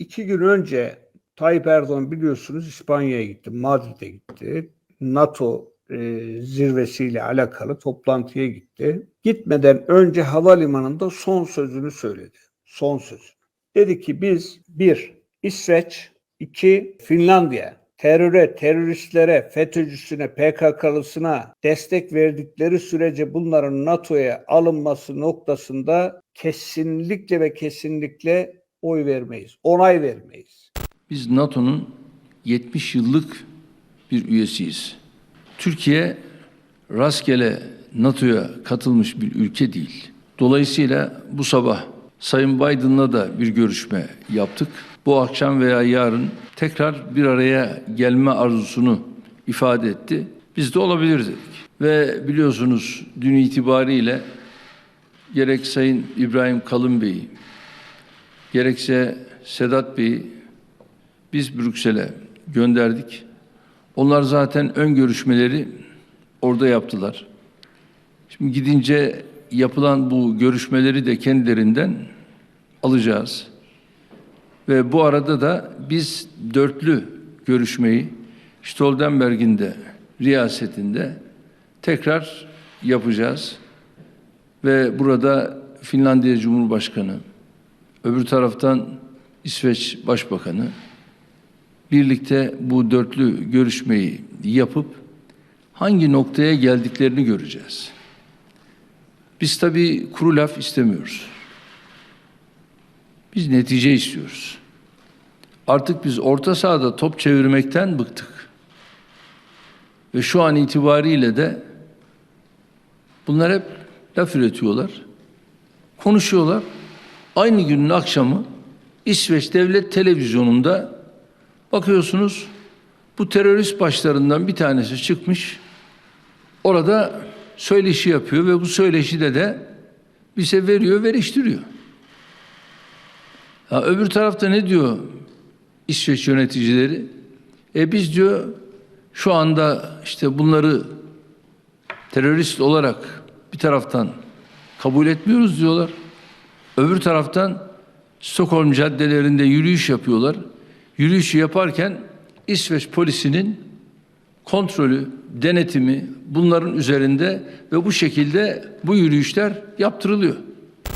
iki gün önce Tayyip Erdoğan biliyorsunuz İspanya'ya gitti, Madrid'e gitti. NATO e, zirvesiyle alakalı toplantıya gitti. Gitmeden önce havalimanında son sözünü söyledi. Son söz. Dedi ki biz bir İsveç, iki Finlandiya teröre, teröristlere, FETÖ'cüsüne, PKK'lısına destek verdikleri sürece bunların NATO'ya alınması noktasında kesinlikle ve kesinlikle oy vermeyiz. Onay vermeyiz. Biz NATO'nun 70 yıllık bir üyesiyiz. Türkiye rastgele NATO'ya katılmış bir ülke değil. Dolayısıyla bu sabah Sayın Biden'la da bir görüşme yaptık. Bu akşam veya yarın tekrar bir araya gelme arzusunu ifade etti. Biz de olabilir dedik. Ve biliyorsunuz dün itibariyle gerek Sayın İbrahim Kalın Bey'i, gerekse Sedat Bey'i biz Brüksel'e gönderdik. Onlar zaten ön görüşmeleri orada yaptılar. Şimdi gidince yapılan bu görüşmeleri de kendilerinden alacağız. Ve bu arada da biz dörtlü görüşmeyi Stoltenberg'in de riyasetinde tekrar yapacağız. Ve burada Finlandiya Cumhurbaşkanı, öbür taraftan İsveç Başbakanı birlikte bu dörtlü görüşmeyi yapıp hangi noktaya geldiklerini göreceğiz. Biz tabii kuru laf istemiyoruz. Biz netice istiyoruz. Artık biz orta sahada top çevirmekten bıktık. Ve şu an itibariyle de bunlar hep laf üretiyorlar. Konuşuyorlar. Aynı günün akşamı İsveç Devlet Televizyonu'nda bakıyorsunuz bu terörist başlarından bir tanesi çıkmış. Orada söyleşi yapıyor ve bu söyleşide de bize veriyor, veriştiriyor. Ha, öbür tarafta ne diyor İsveç yöneticileri? E biz diyor şu anda işte bunları terörist olarak bir taraftan kabul etmiyoruz diyorlar. Öbür taraftan Stockholm caddelerinde yürüyüş yapıyorlar. Yürüyüşü yaparken İsveç polisinin kontrolü, denetimi bunların üzerinde ve bu şekilde bu yürüyüşler yaptırılıyor.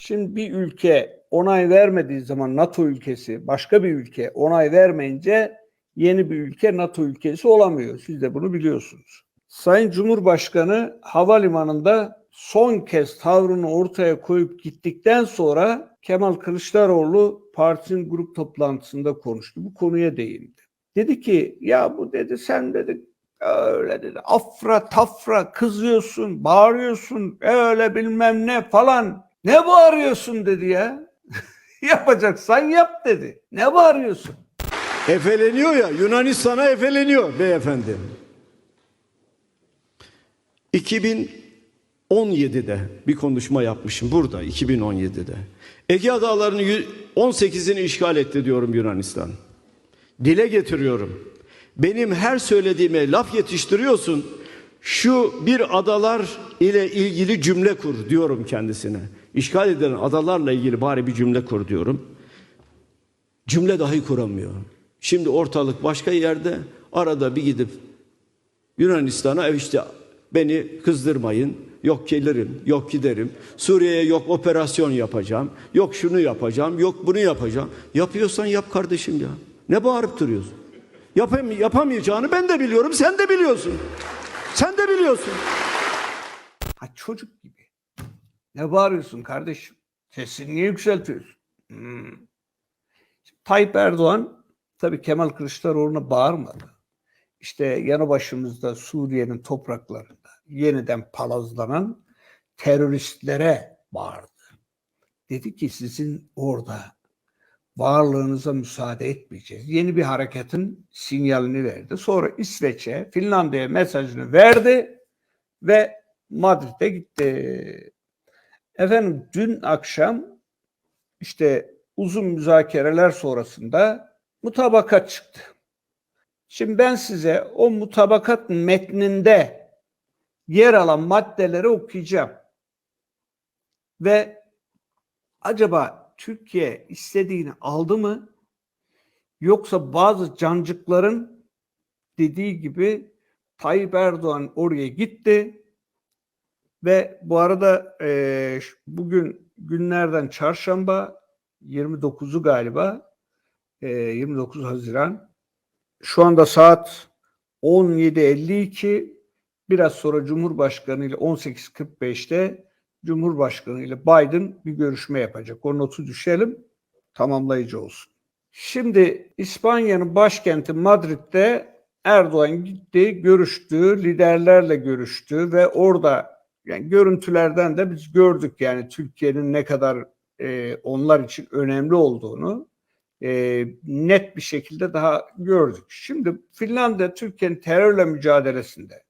Şimdi bir ülke onay vermediği zaman NATO ülkesi başka bir ülke onay vermeyince yeni bir ülke NATO ülkesi olamıyor. Siz de bunu biliyorsunuz. Sayın Cumhurbaşkanı havalimanında son kez tavrını ortaya koyup gittikten sonra Kemal Kılıçdaroğlu partinin grup toplantısında konuştu. Bu konuya değindi. Dedi ki ya bu dedi sen dedi öyle dedi afra tafra kızıyorsun, bağırıyorsun öyle bilmem ne falan. Ne bağırıyorsun dedi ya. Yapacaksan yap dedi. Ne bağırıyorsun? Efeleniyor ya Yunanistan'a efeleniyor beyefendi. 2017'de bir konuşma yapmışım burada 2017'de. Ege Adaları'nın 18'ini işgal etti diyorum Yunanistan. Dile getiriyorum. Benim her söylediğime laf yetiştiriyorsun. Şu bir adalar ile ilgili cümle kur diyorum kendisine. İşgal edilen adalarla ilgili bari bir cümle kur diyorum. Cümle dahi kuramıyor. Şimdi ortalık başka yerde arada bir gidip Yunanistan'a "E işte beni kızdırmayın. Yok gelirim, yok giderim. Suriye'ye yok operasyon yapacağım. Yok şunu yapacağım, yok bunu yapacağım. Yapıyorsan yap kardeşim ya. Ne bağırıp duruyorsun? Yapam yapamayacağını ben de biliyorum, sen de biliyorsun. Sen de biliyorsun. Ha çocuk gibi. Ne bağırıyorsun kardeşim? Sesini niye yükseltiyorsun? Hmm. Tayyip Erdoğan tabii Kemal Kılıçdaroğlu'na bağırmadı. İşte yanı başımızda Suriye'nin topraklarında yeniden palazlanan teröristlere bağırdı. Dedi ki sizin orada varlığınıza müsaade etmeyeceğiz. Yeni bir hareketin sinyalini verdi. Sonra İsveç'e, Finlandiya'ya mesajını verdi ve Madrid'e gitti. Efendim dün akşam işte uzun müzakereler sonrasında mutabakat çıktı. Şimdi ben size o mutabakat metninde yer alan maddeleri okuyacağım. Ve acaba Türkiye istediğini aldı mı? Yoksa bazı cancıkların dediği gibi Tayyip Erdoğan oraya gitti ve bu arada ş- bugün günlerden çarşamba 29'u galiba eee, 29 Haziran şu anda saat 17.52 biraz sonra Cumhurbaşkanı ile 18.45'te Cumhurbaşkanı ile Biden bir görüşme yapacak. O notu düşelim tamamlayıcı olsun. Şimdi İspanya'nın başkenti Madrid'de Erdoğan gitti, görüştü, liderlerle görüştü ve orada yani görüntülerden de biz gördük yani Türkiye'nin ne kadar e, onlar için önemli olduğunu e, net bir şekilde daha gördük. Şimdi Finlandiya Türkiye'nin terörle mücadelesinde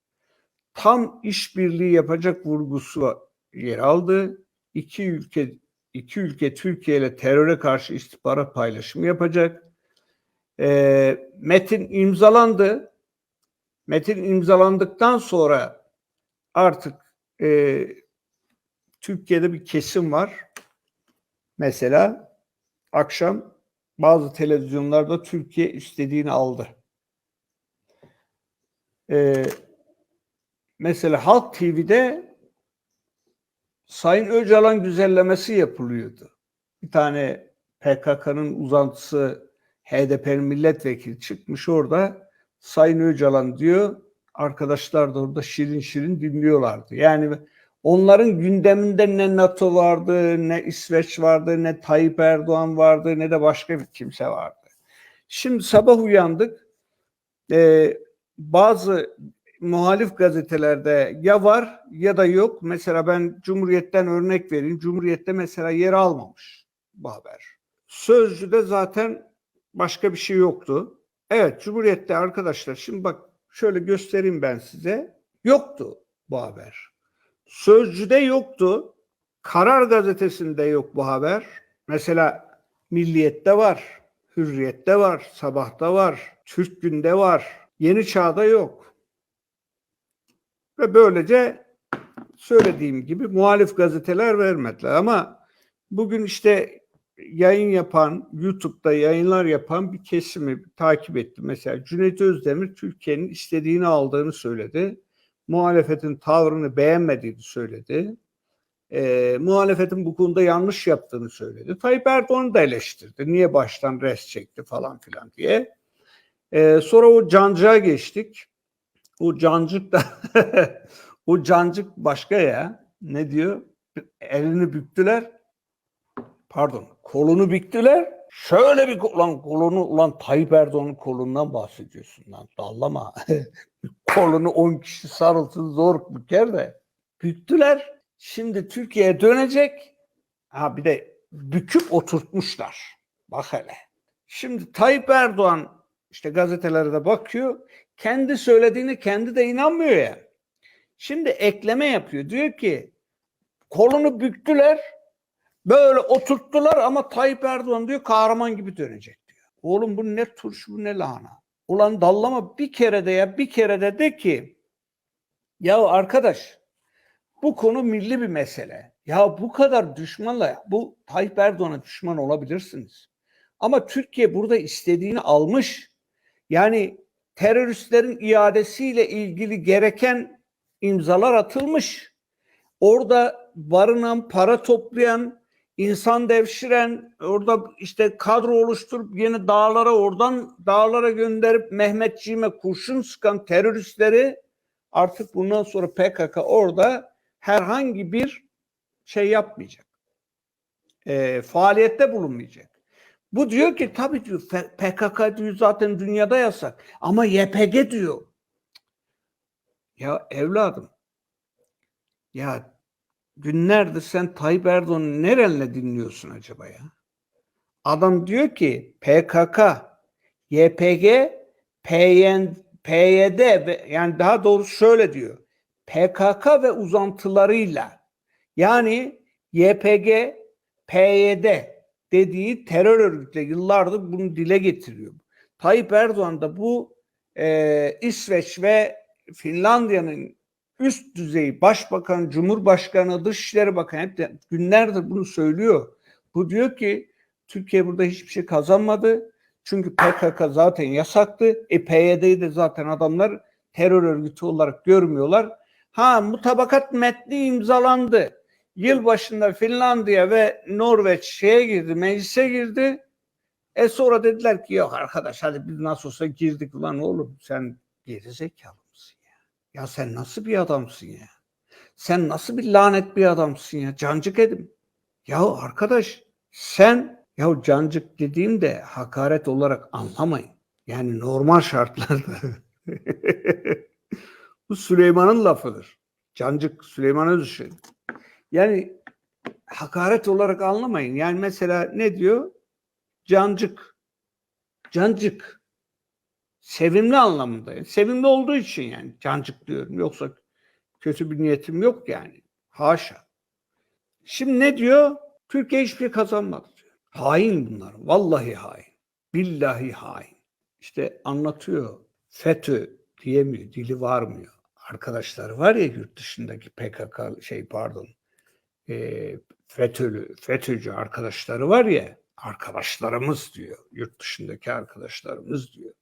tam işbirliği yapacak vurgusu yer aldı. İki ülke iki ülke Türkiye ile teröre karşı istihbarat paylaşımı yapacak. E, metin imzalandı. Metin imzalandıktan sonra artık e, Türkiye'de bir kesim var. Mesela akşam bazı televizyonlarda Türkiye istediğini aldı. Ee, mesela Halk TV'de Sayın Öcalan güzellemesi yapılıyordu. Bir tane PKK'nın uzantısı HDP'nin milletvekili çıkmış orada Sayın Öcalan diyor. Arkadaşlar da orada şirin şirin dinliyorlardı. Yani onların gündeminde ne NATO vardı, ne İsveç vardı, ne Tayyip Erdoğan vardı, ne de başka bir kimse vardı. Şimdi sabah uyandık. Ee, bazı muhalif gazetelerde ya var ya da yok. Mesela ben Cumhuriyet'ten örnek vereyim. Cumhuriyet'te mesela yer almamış bu haber. Sözcü'de zaten başka bir şey yoktu. Evet Cumhuriyet'te arkadaşlar şimdi bak şöyle göstereyim ben size. Yoktu bu haber. Sözcü'de yoktu. Karar gazetesinde yok bu haber. Mesela Milliyet'te var, Hürriyet'te var, Sabah'ta var, Türk Gün'de var. Yeni Çağ'da yok. Ve böylece söylediğim gibi muhalif gazeteler vermediler. Ama bugün işte yayın yapan, YouTube'da yayınlar yapan bir kesimi takip ettim. Mesela Cüneyt Özdemir Türkiye'nin istediğini aldığını söyledi. Muhalefetin tavrını beğenmediğini söyledi. E, muhalefetin bu konuda yanlış yaptığını söyledi. Tayyip Erdoğan'ı da eleştirdi. Niye baştan res çekti falan filan diye. E, sonra o cancığa geçtik. O cancık da o cancık başka ya. Ne diyor? Elini büktüler. Pardon, kolunu büktüler. Şöyle bir ulan kolunu ulan Tayyip Erdoğan'ın kolundan bahsediyorsun lan. Dallama. kolunu 10 kişi sarılsın zor büker de. Büktüler. Şimdi Türkiye'ye dönecek. Ha bir de büküp oturtmuşlar. Bak hele. Şimdi Tayyip Erdoğan işte gazetelere de bakıyor. Kendi söylediğini kendi de inanmıyor ya. Şimdi ekleme yapıyor. Diyor ki kolunu büktüler. Böyle oturttular ama Tayyip Erdoğan diyor kahraman gibi dönecek diyor. Oğlum bu ne turşu bu ne lahana. Ulan dallama bir kere de ya bir kere de de ki ya arkadaş bu konu milli bir mesele. Ya bu kadar düşmanla bu Tayyip Erdoğan'a düşman olabilirsiniz. Ama Türkiye burada istediğini almış. Yani teröristlerin iadesiyle ilgili gereken imzalar atılmış. Orada barınan, para toplayan, insan devşiren, orada işte kadro oluşturup yeni dağlara oradan dağlara gönderip Mehmetçiğime kurşun sıkan teröristleri artık bundan sonra PKK orada herhangi bir şey yapmayacak. E, faaliyette bulunmayacak. Bu diyor ki tabii diyor PKK diyor zaten dünyada yasak ama YPG diyor. Ya evladım ya günlerdir sen Tayyip Erdoğan'ı nerenle dinliyorsun acaba ya? Adam diyor ki PKK, YPG, PYD, PYD ve yani daha doğrusu şöyle diyor. PKK ve uzantılarıyla yani YPG, PYD dediği terör örgütleri yıllardır bunu dile getiriyor. Tayyip Erdoğan da bu e, İsveç ve Finlandiya'nın üst düzey başbakan, cumhurbaşkanı, dışişleri bakanı hep de günlerdir bunu söylüyor. Bu diyor ki Türkiye burada hiçbir şey kazanmadı. Çünkü PKK zaten yasaktı. E PYD'yi de zaten adamlar terör örgütü olarak görmüyorlar. Ha mutabakat metni imzalandı. Yılbaşında Finlandiya ve Norveç şeye girdi, meclise girdi. E sonra dediler ki yok arkadaş hadi biz nasıl olsa girdik lan oğlum sen geri zekalı mısın ya? Ya sen nasıl bir adamsın ya? Sen nasıl bir lanet bir adamsın ya? Cancık edim. Ya arkadaş sen ya cancık dediğimde hakaret olarak anlamayın. Yani normal şartlarda. Bu Süleyman'ın lafıdır. Cancık Süleyman'a düşün. Yani hakaret olarak anlamayın. Yani mesela ne diyor? Cancık. Cancık. Sevimli anlamında. Yani Sevimli olduğu için yani cancık diyorum. Yoksa kötü bir niyetim yok yani. Haşa. Şimdi ne diyor? Türkiye hiçbir şey kazanmadı diyor. Hain bunlar. Vallahi hain. Billahi hain. İşte anlatıyor. FETÖ diyemiyor. Dili varmıyor. Arkadaşları var ya yurt dışındaki PKK şey pardon e, FETÖ'lü, FETÖ'cü arkadaşları var ya arkadaşlarımız diyor. Yurt dışındaki arkadaşlarımız diyor.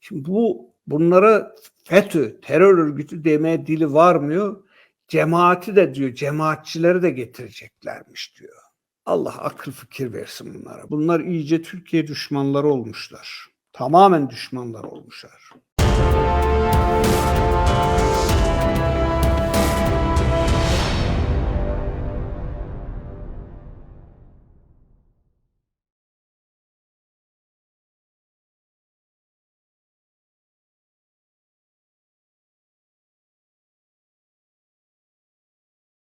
Şimdi bu bunlara FETÖ, terör örgütü demeye dili varmıyor. Cemaati de diyor, cemaatçileri de getireceklermiş diyor. Allah akıl fikir versin bunlara. Bunlar iyice Türkiye düşmanları olmuşlar. Tamamen düşmanlar olmuşlar.